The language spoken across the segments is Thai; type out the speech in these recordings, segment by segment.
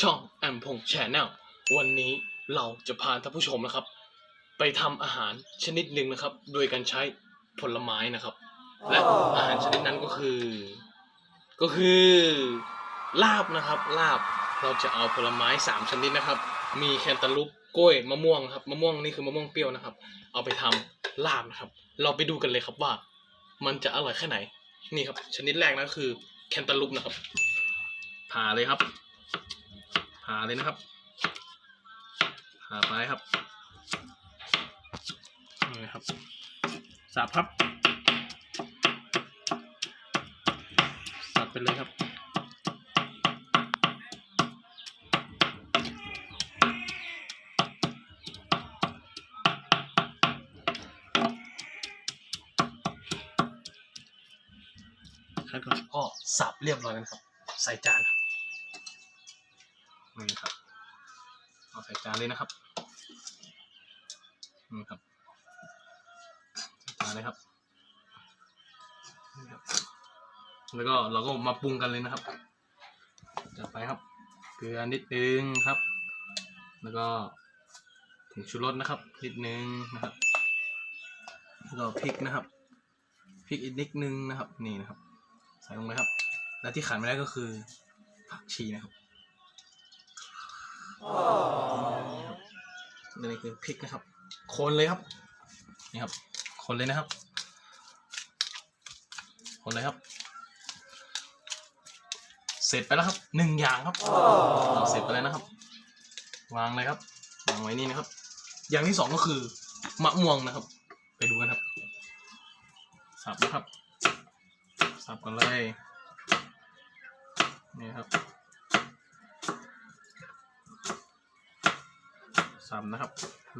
ช่องแอมพงแชนแนลวันนี้เราจะพาท่านผู้ชมนะครับ ไปทำอาหารชนิดหนึ่งนะครับ โดยการใช้ผลไม้นะครับ และอาหารชนิดนั้นก็คือ ก็คือลาบนะครับ ลาบเราจะเอาผลไม้สามชนิดนะครับ มีแคนตาลูปกล้วยมะม่วงครับมะม่วงนี่คือมะม่วงเปรี้ยวนะครับ เอาไปทำลาบนะครับ เราไปดูกันเลยครับว่า มันจะอร่อยแค่ไหน นี่ครับ ชนิดแรกนะคือแคนตาลูปนะครับผ่าเลยครับ ผ่าเลยนะครับผ่าไปครับนี่ครับสับครับสับไปเลยครับครับก็สับเรียบร้อยแล้วนครับ ใส่จานครับ นี่ครับเอาใส่จานเลยนะครับนี่ครับใส่จานเลยครับนี่ครับ แล้วก็เราก็มาปรุงกันเลยนะครับจัดไปครับเกลือนิดนึงครับ แล้วก็ผงชูรสนะครับ นิดนึงนะครับ แล้วก็พริกนะครับพริกอีกนิดนึงนะครับ นี่นะครับ ใส่ลงเลยครับ และที่ขาดไม่ได้ก็คือผักชีนะครับ นี่คือพริกนะครับคนเลยครับ นี่ครับคนเลยนะครับคนเลยครับ เสร็จไปแล้วครับหนึ่งอย่างครับเราเสร็จไปแล้วนะครับ วางเลยครับ วางไว้นี่นะครับ อย่างที่สองก็คือมะม่วงนะครับ ไปดูกันครับ สับนะครับ สับกันเลย นี่ครับ สับนะครับ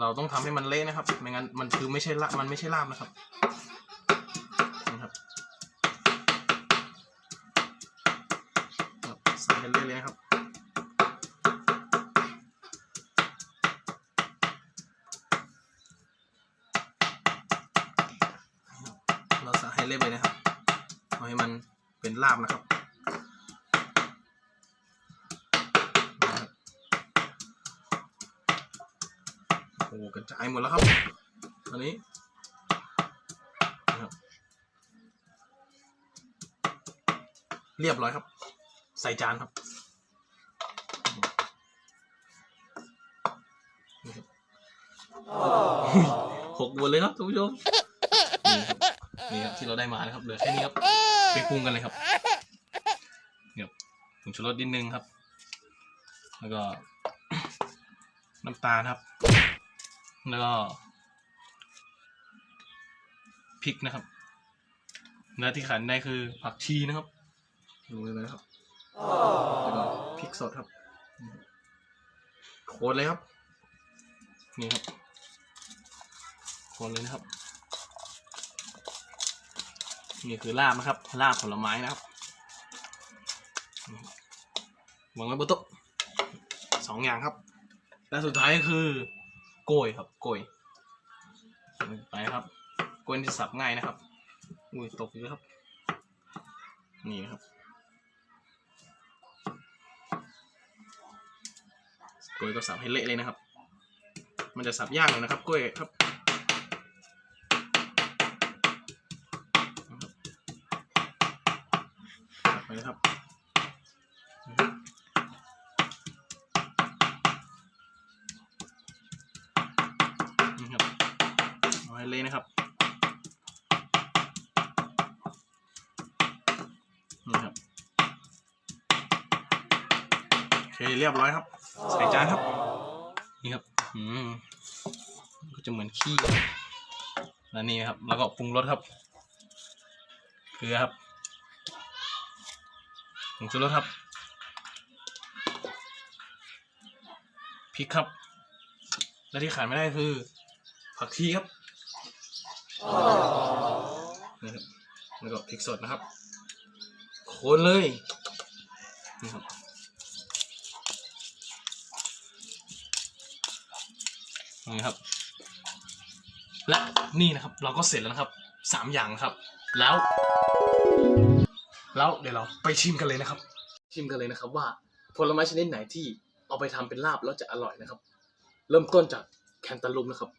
เราต้องทำให้มันเละนะครับ ไม่งั้นมันคือไม่ใช่ละมันไม่ใช่ลาบนะครับนี่ครับครับใส่กันเละเลยนะครับเราใส่ให้เละไปนะครับเอาให้มันเป็นลาบนะครับ อ้กระจายหมดแล้วครับตอนนี้เรียบร้อยครับ ใส่จานครับหกหมดเลยครับท่านผู้ชมนี่ครับที่เราได้มานะครับเหลือแค่นี้ครับไปปรุงกันเลยครับเดี๋ยวผงชูรสนิดนึงครับ แล้วก็น้ำตาลครับ แล้วก็พริกนะครับเนื้อที่ขันได้คือผักชีนะครับลงไปเลยครับแล้วก็พริกสดครับโคนเลยครับ นี่ครับโคนเลยนะครับ นี่คือลาบนะครับลาบผลไม้นะครับวางไว้บนโต๊ะสองอย่างครับ และสุดท้ายก็คือ โกยครับโกยไปครับโกยที่สับง่ายนะครับอุ้ยตกอยู่ครับ นี่นะครับโกยก็สับให้เละเลยนะครับ มันจะสับยากหน่อยนะครับกล้วยครับสับไปเลยครับ เละนะครับนี่ครับโอเคเรียบร้อยครับ ใส่จานครับ นี่ครับอืมก็จะเหมือนขี้แล้วนี่นครับ แล้วก็ปรุงรสครับเกลือครับผงชูรสครับพริกครับ และที่ขาดไม่ได้คือ ผักชีครับ นี่ครับแล้วก็พริกสดนะครับ โคนเลย นี่ครับนี่ครับ และนี่นะครับ เราก็เสร็จแล้วนะครับสามอย่างนะครับ แล้ว แล้วเดี๋ยวเราไปชิมกันเลยนะครับ ชิมกันเลยนะครับ ว่าผลไม้ชนิดไหนที่เอาไปทำเป็นลาบแล้วจะอร่อยนะครับ เริ่มต้นจากแคนตาลูปนะครับ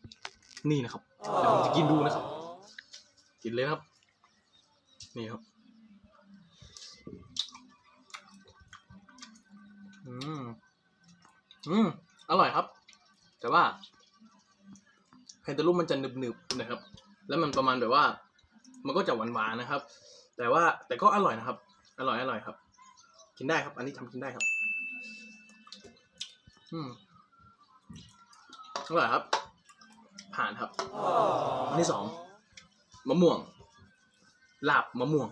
นี่นะครับเดี๋ยวผมจะกินดูนะครับ กินเลยครับ นี่ครับ อืม อืม อร่อยครับ แต่ว่าแคนตาลูปมันจะหนึบๆนะครับ แล้วมันประมาณแบบว่า มันก็จะหวานๆนะครับ แต่ว่าแต่ก็อร่อยนะครับ อร่อยอร่อยครับ กินได้ครับ อันนี้ทำกินได้ครับ อืม อร่อยครับ ผ่านครับ อันที่สอง มะม่วง ลาบมะม่วง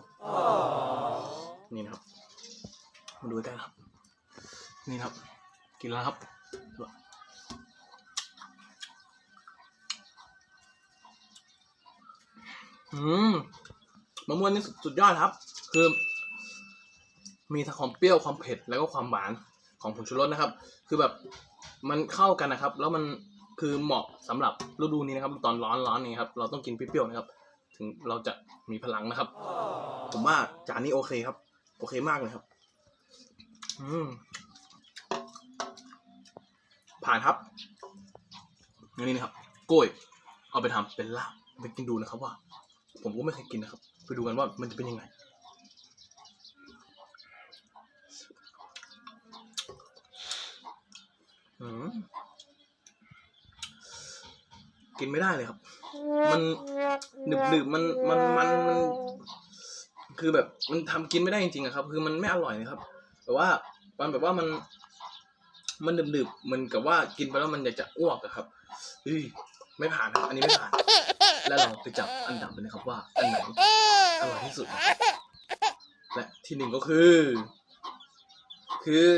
นี่นะครับ มาดูใกล้ๆนะครับ นี่นะครับ กินแล้วครับอืมมะม่วงนี่สุดยอดครับ คือ มีทั้งความเปรี้ยวความเผ็ดแล้วก็ความหวานของผงชูรสนะครับ คือแบบมันเข้ากันนะครับ แล้วมันคือเหมาะสำหรับฤดูนี้นะครับ ตอนร้อนร้อนนี้ครับ เราต้องกินเปรี้ยวๆนะครับ ถึงเราจะมีพลังนะครับ ผมว่าจานนี้โอเคครับ โอเคมากเลยครับ อืมผ่านครับอันนี้นะครับกล้วย เอาไปทำเป็นลาบไปกินดูนะครับ ว่า ผมก็ไม่เคยกินนะครับ ไปดูกันว่ามันจะเป็นยังไง อืมกินไม่ได้เลยครับ มันหนึบหนึบมันมันมันมัน คือแบบมันทำกินไม่ได้จริงๆอะครับ คือมันไม่อร่อยนะครับแต่ว่ามันแบบว่ามัน มันหนึบๆเหมือนกับว่ากินไปแล้วมันอยากจะอ้วกอะครับเฮ้ยไม่ผ่านครับ อันนี้ไม่ผ่าน แล้วเราไปจับอันดับเลยนะครับว่า อันไหนอร่อยที่สุด และที่หนึ่งก็คือ คือ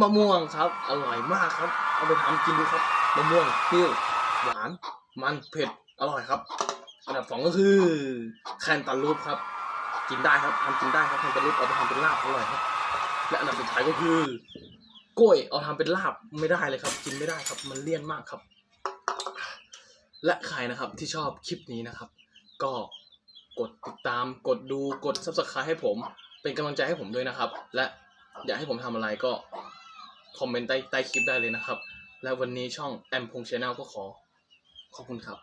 มะม่วงครับ อร่อยมากครับ เอาไปทำกินดูครับ มะม่วงเปรี้ยวหวาน มันเผ็ด อร่อยครับ อันดับสองก็คือแคนตาลูปครับ กินได้ครับทำกินได้ครับแคนตาลูปเอาไปทำเป็นลาบอร่อยครับและอันดับสุดท้ายก็คือกล้วยเอาทำเป็นลาบไม่ได้เลยครับ กินไม่ได้ครับ มันเลี่ยนมากครับ และใครนะครับที่ชอบคลิปนี้นะครับ ก็กดติดตามกดดูกด subscribe ให้ผม เป็นกำลังใจให้ผมด้วยนะครับ และอยากให้ผมทำอะไรก็คอมเมนต์ใต้ใต้คลิปได้เลยนะครับ และวันนี้ช่องแอมพงชแนลก็ขอขอบคุณครับ